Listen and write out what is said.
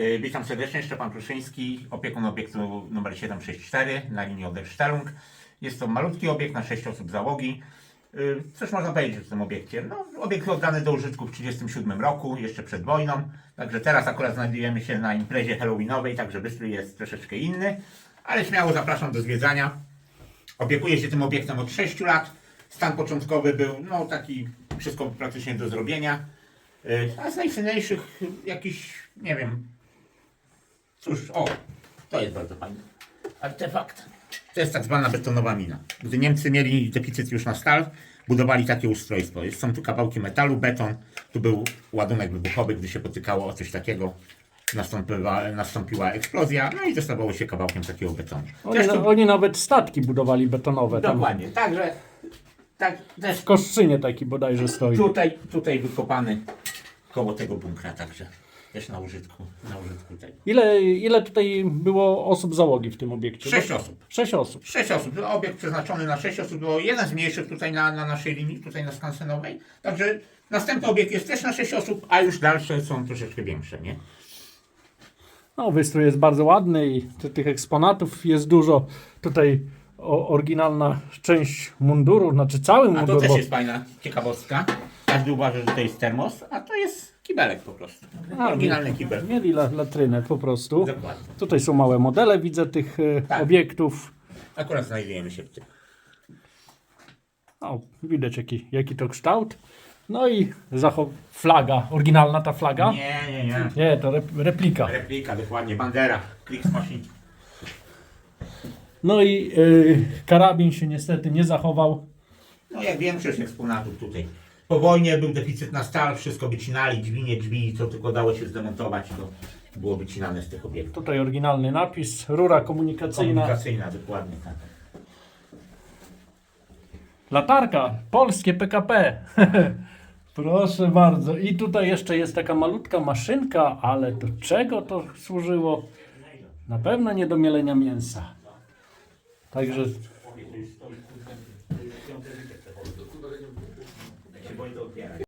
Y, Witam serdecznie, Szczepan Kruszyński, opiekun obiektu numer 764 na linii Oder-Stalung. Jest to malutki obiekt na 6 osób załogi. Y, Cóż można powiedzieć o tym obiekcie? No, obiekt oddany do użytku w 1937 roku, jeszcze przed wojną. Także teraz akurat znajdujemy się na imprezie halloweenowej, także wystrój jest troszeczkę inny. Ale śmiało zapraszam do zwiedzania. Opiekuję się tym obiektem od 6 lat. Stan początkowy był no taki wszystko praktycznie do zrobienia. Y, A z najfajniejszych jakiś, nie wiem. Cóż, o, to jest bardzo fajny artefakt. To jest tak zwana betonowa mina. Gdy Niemcy mieli deficyt już na stal, budowali takie ustrojstwo. Są tu kawałki metalu, beton. Tu był ładunek wybuchowy, gdy się potykało o coś takiego. Nastąpiła, nastąpiła eksplozja, no i dostawało się kawałkiem takiego betonu. Oni, tu- na, oni nawet statki budowali betonowe. Tam Dokładnie, także tak, też w Koszczynie taki bodajże stoi. tutaj, tutaj wykopany koło tego bunkra, także też na użytku, na użytku tego. Ile, ile tutaj było osób załogi w tym obiekcie? Sześć osób. Sześć osób. Sześć osób. Obiekt przeznaczony na sześć osób. Było jeden z mniejszych tutaj na, na naszej linii, tutaj na Skansenowej. Także następny obiekt jest też na sześć osób, a już dalsze są troszeczkę większe, nie? No, wystrój jest bardzo ładny i ty- tych eksponatów jest dużo. Tutaj o, oryginalna część munduru, znaczy cały A mundur. to też bo- jest fajna ciekawostka. Każdy uważa, że to jest termos, a to jest kibelek po prostu. A, Oryginalny kibel. Mieli la, latrynę po prostu. Dokładnie. Tutaj są małe modele, widzę tych e, Tak. obiektów. Akurat znajdujemy się w tym. O, widać jaki, jaki to kształt. No i zachow... flaga, oryginalna ta flaga. Nie, nie, nie. Nie, to rep replika. Replika, dokładnie. Bandera. Kriegsmaschine. No i y, karabin się niestety nie zachował. No jak większość eksponatów tutaj. Po wojnie był deficyt na stal, wszystko wycinali, dźwignie drzwi, co tylko dało się zdemontować, to było wycinane z tych obiektów. Tutaj oryginalny napis, rura komunikacyjna, Komunikacyjna, dokładnie tak. latarka, polskie PKP. Proszę bardzo. I tutaj jeszcze jest taka malutka maszynka, ale do czego to służyło? Na pewno nie do mielenia mięsa. Także Ja się boję to otwierać.